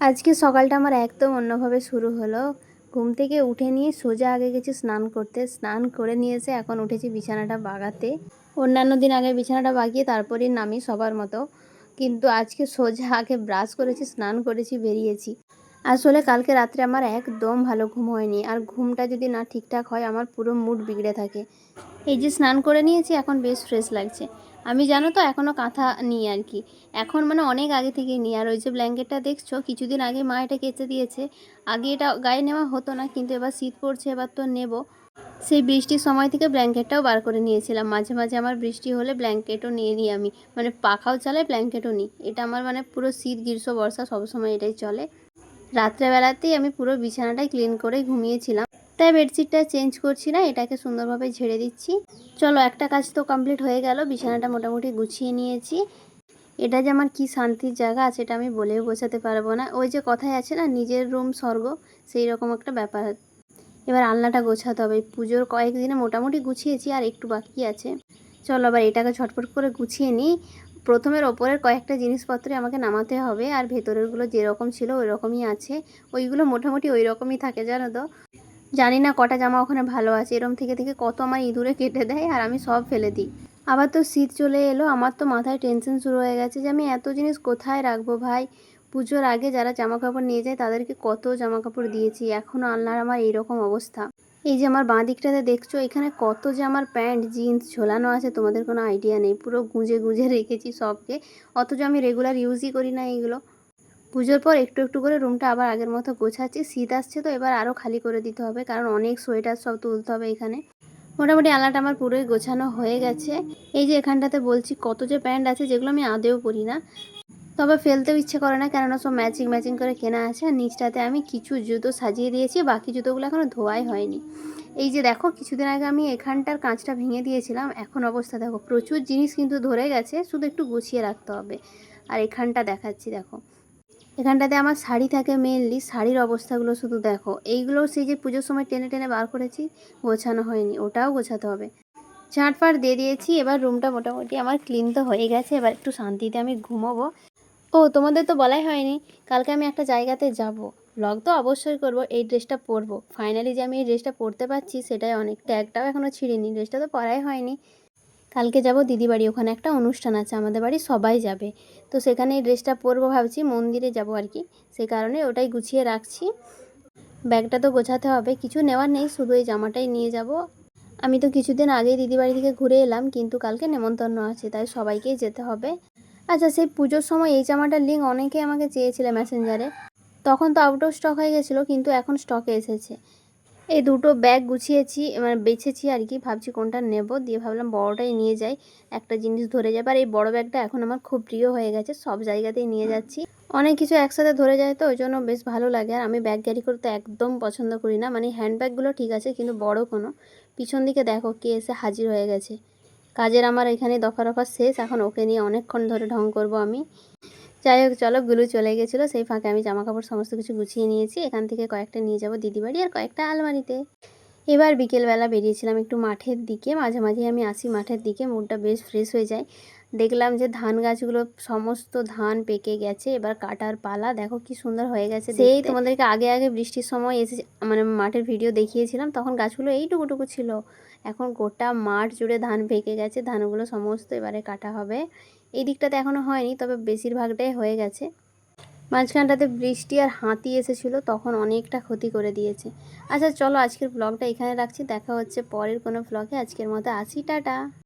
আজকে সকালটা আমার একদম অন্যভাবে শুরু হলো। ঘুম থেকে উঠে নিয়ে সোজা আগে গেছি স্নান করতে। স্নান করে নিয়ে এসে এখন উঠেছি বিছানাটা বাগাতে। অন্যান্য দিন আগে বিছানাটা বাগিয়ে তারপরে নামি সবার মতো। কিন্তু আজকে সোজা আগে ব্রাশ করেছি, স্নান করেছি, বেরিয়েছি। আসলে কালকে রাত্রে আমার একদম ভালো ঘুম হয়নি, আর ঘুমটা যদি না ঠিকঠাক হয় আমার পুরো মুড বিগড়ে থাকে। এই যে স্নান করে নিয়েছি, এখন বেশ ফ্রেশ লাগছে। আমি জানো তো এখনও কাঁথা নিই আর কি। এখন মানে অনেক আগে থেকেই নিই। আর ওই যে ব্ল্যাঙ্কেটটা দেখছ, কিছুদিন আগে মা এটা কেচে দিয়েছে। আগে এটা গায়ে নেওয়া হতো না, কিন্তু এবার শীত পড়ছে, এবার তো নেব। সেই বৃষ্টির সময় থেকে ব্ল্যাঙ্কেটটাও বার করে নিয়েছিলাম। মাঝে মাঝে আমার বৃষ্টি হলে ব্ল্যাঙ্কেটও নিয়ে নিই আমি। মানে পাখাও চালাই ব্ল্যাঙ্কেটও নিই। এটা আমার মানে পুরো শীত, গ্রীষ্ম, বর্ষা সবসময় এটাই চলে। রাত্রেবেলাতেই আমি পুরো বিছানাটাই ক্লিন করে ঘুমিয়েছিলাম। তাই বেডশিটটা চেঞ্জ করছি না, এটাকে সুন্দরভাবে ঝেড়ে দিচ্ছি। চলো, একটা কাজ তো কমপ্লিট হয়ে গেল, বিছানাটা মোটামুটি গুছিয়ে নিয়েছি। এটা যে আমার কী শান্তির জায়গা আছে, এটা আমি বলেও বোঝাতে পারব না। ওই যে কথায় আছে না, নিজের রুম স্বর্গ, সেই রকম একটা ব্যাপার। এবার আলনাটা গোছাতে হবে। পুজোর কয়েকদিনে মোটামুটি গুছিয়েছি, আর একটু বাকি আছে। চলো আবার এটাকে ঝটপট করে গুছিয়ে নিই। প্রথমের ওপরের কয়েকটা জিনিসপত্রে আমাকে নামাতে হবে আর ভেতরেরগুলো যেরকম ছিল ওই রকমই আছে। ওইগুলো মোটামুটি ওই রকমই থাকে, জানো তো? জানি না কটা জামা ওখানে ভালো আছে, এরম থেকে থেকে কত আমার ইঁদুরে কেটে দেয় আর আমি সব ফেলে দিই। আবার তো শীত চলে এলো, আমার তো মাথায় টেনশন শুরু হয়ে গেছে যে আমি এত জিনিস কোথায় রাখব ভাই? পুজোর আগে যারা জামা কাপড় নিয়ে যায় তাদেরকে কত জামা কাপড় দিয়েছি এখনও আল্লাহর আমার এইরকম অবস্থা। এই যে আমার বাঁ দিকটাতে দেখছ, এখানে কত যে আমার প্যান্ট, জিন্স ঝোলানো আছে, তোমাদের কোনো আইডিয়া নেই। পুরো গুঁজে গুঁজে রেখেছি সবকে। অথচ আমি রেগুলার ইউজই করি না এইগুলো। পুজোর পর একটু একটু করে রুমটা আবার আগের মতো গোছাচ্ছি। শীত আসছে তো এবার আরও খালি করে দিতে হবে, কারণ অনেক সোয়েটার সব তুলতে হবে এখানে। মোটামুটি আলাটা আমার পুরোই গোছানো হয়ে গেছে। এই যে এখানটাতে বলছি, কত যে প্যান্ট আছে যেগুলো আমি আদেও পরি না। তবে ফেলতেও ইচ্ছে করে না, কেননা সব ম্যাচিং ম্যাচিং করে কেনা আছে আর নিচটাতে আমি কিছু জুতো সাজিয়ে দিয়েছি, বাকি জুতোগুলো এখনও ধোয়াই হয়নি। এই যে দেখো, কিছুদিন আগে আমি এখানটার কাঁচটা ভেঙে দিয়েছিলাম, এখন অবস্থা দেখো, প্রচুর জিনিস কিন্তু ধরে গেছে, শুধু একটু গুছিয়ে রাখতে হবে। আর এখানটা দেখাচ্ছি, দেখো। এখানটাতে আমার শাড়ি থাকে মেনলি শাড়ির অবস্থাগুলো শুধু দেখো। এইগুলো সেই যে পুজোর সময় টেনে টেনে বার করেছি, গোছানো হয়নি, ওটাও গোছাতে হবে। ঝাঁটফাট দিয়ে দিয়েছি, এবার রুমটা মোটামুটি আমার ক্লিন তো হয়ে গেছে, এবার একটু শান্তিতে আমি ঘুমোবো। ও, তোমাদের তো বলাই হয়নি। কালকে আমি একটা জায়গাতে যাব। ব্লগ তো অবশ্যই করব, এই ড্রেসটা পরবো। ফাইনালি যে আমি এই ড্রেসটা পরতে পারছি, সেটাই অনেক ট্যাগটাও এখনও ছিঁড়িনি। ড্রেসটা তো পরাই হয়নি। কালকে যাব দিদি বাড়ি ওখানে একটা অনুষ্ঠান আছে, আমাদের বাড়ি সবাই যাবে। তো সেখানে এই ড্রেসটা পরবো ভাবছি, মন্দিরে যাব আর কি। সে কারণে ওটাই গুছিয়ে রাখছি। ব্যাগটা তো গোছাতে হবে, কিছু নেওয়ার নেই, শুধু এই জামাটাই নিয়ে যাব। আমি তো কিছুদিন আগেই দিদি বাড়ি থেকে ঘুরে এলাম, কিন্তু কালকে নেমন্তন্ন আছে, তাই সবাইকেই যেতে হবে। আচ্ছা সেই পুজোর সময় এই জামাটার লিঙ্ক অনেকে আমাকে চেয়েছিল মেসেঞ্জারে তখন তো আউট অফ স্টক হয়ে গেছিল, কিন্তু এখন স্টকে এসেছে। এই দুটো ব্যাগ গুছিয়েছি মানে বেছেছি আর কি, ভাবছি কোনটা নেব। দিয়ে ভাবলাম বড়টাই নিয়ে যাই, একটা জিনিস ধরে যাবে। আর এই বড় ব্যাগটা এখন আমার খুব প্রিয় হয়ে গেছে, সব জায়গাতেই নিয়ে যাচ্ছি। অনেক কিছু একসাথে ধরে যায় তো ওই জন্য বেশ ভালো লাগে। আর আমি ব্যাগ ক্যারি করতে একদম পছন্দ করি না। মানে হ্যান্ডব্যাগগুলো ঠিক আছে, কিন্তু বড় কোনো। পিছন দিকে দেখো কে এসে হাজির হয়ে গেছে। কাজের আমার এখানে দফা রফা শেষ, এখন ওকে নিয়ে অনেকক্ষণ ধরে ঢং করব আমি। যাই হোক, চলো, গুলু চলে গেছিল, সেই ফাঁকে আমি জামা কাপড় সমস্ত কিছু গুছিয়ে নিয়েছি। এখান থেকে কয়েকটা নিয়ে যাব দিদি বাড়ি আর কয়েকটা আলমারিতে। এবার বিকেলবেলা বেরিয়েছিলাম একটু মাঠের দিকে। মাঝে মাঝে আমি আসি মাঠের দিকে মুডটা বেশ ফ্রেশ হয়ে যায়। দেখলাম যে ধান গাছগুলো সমস্ত ধান পেকে গেছে এবার কাটার পালা। দেখো কি সুন্দর হয়ে গেছে সেই তোমাদেরকে আগে আগে বৃষ্টির সময় এসে মানে মাঠের ভিডিও দেখিয়েছিলাম তখন গাছগুলো এইটুকুটুকু ছিল। এখন গোটা মাঠ জুড়ে ধান পেকে গেছে ধানগুলো সমস্ত এবারে কাটা হবে। এই দিকটাতে এখনও হয়নি তবে বেশিরভাগটাই হয়ে গেছে। মাঝখানটাতে বৃষ্টি আর হাতি এসেছিল, তখন অনেকটা ক্ষতি করে দিয়েছে। আচ্ছা চলো আজকের ব্লগটা এখানে রাখছি। দেখা হচ্ছে পরের কোনো ব্লগে আজকের মতো আসি, টাটা।